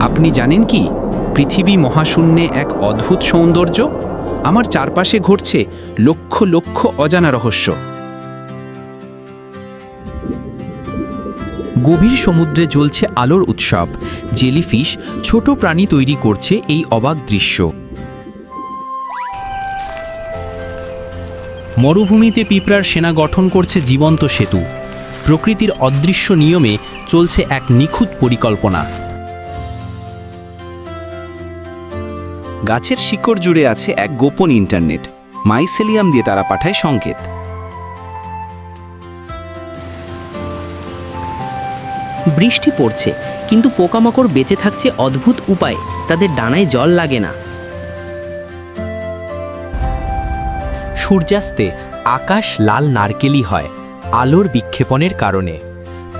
আপনি জানেন কি? পৃথিবী মহাশূন্যে এক অদ্ভুত সৌন্দর্য। আমার চারপাশে ঘটছে লক্ষ লক্ষ অজানা রহস্য। গভীর সমুদ্রে জ্বলছে আলোর উৎসব। জেলিফিশ ছোট প্রাণী তৈরি করছে এই অবাক দৃশ্য। মরুভূমিতে পিঁপড়ার সেনা গঠন করছে জীবন্ত সেতু। প্রকৃতির অদৃশ্য নিয়মে চলছে এক নিখুঁত পরিকল্পনা। গাছের শিকড় জুড়ে আছে এক গোপন ইন্টারনেট। মাইসেলিয়াম দিয়ে তারা পাঠায় সংকেত। বৃষ্টি পড়ছে, কিন্তু পোকামাকড় বেঁচে থাকছে অদ্ভুত উপায়ে, তাদের ডানায় জল লাগে না। সূর্যাস্তে আকাশ লাল নারকেলি হয়, আলোর বিক্ষেপণের কারণে।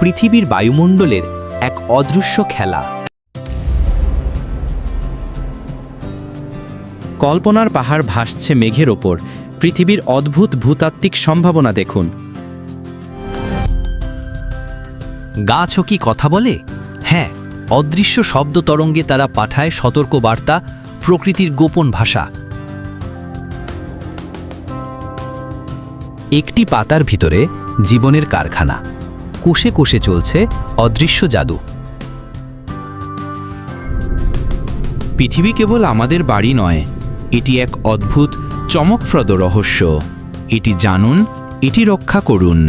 পৃথিবীর বায়ুমণ্ডলের এক অদৃশ্য খেলা। কল্পনার পাহাড় ভাসছে মেঘের ওপর। পৃথিবীর অদ্ভুত ভূতাত্ত্বিক সম্ভাবনা দেখুন। গাছও কি কথা বলে? হ্যাঁ অদৃশ্য শব্দ তরঙ্গে তারা পাঠায় সতর্ক বার্তা প্রকৃতির গোপন ভাষা। একটি পাতার ভিতরে জীবনের কারখানা। কোষে কোষে চলছে অদৃশ্য জাদু। পৃথিবী কেবল আমাদের বাড়ি নয় এটি এক অদ্ভুত চমকপ্রদ রহস্য। এটি জানুন এটি রক্ষা করুন।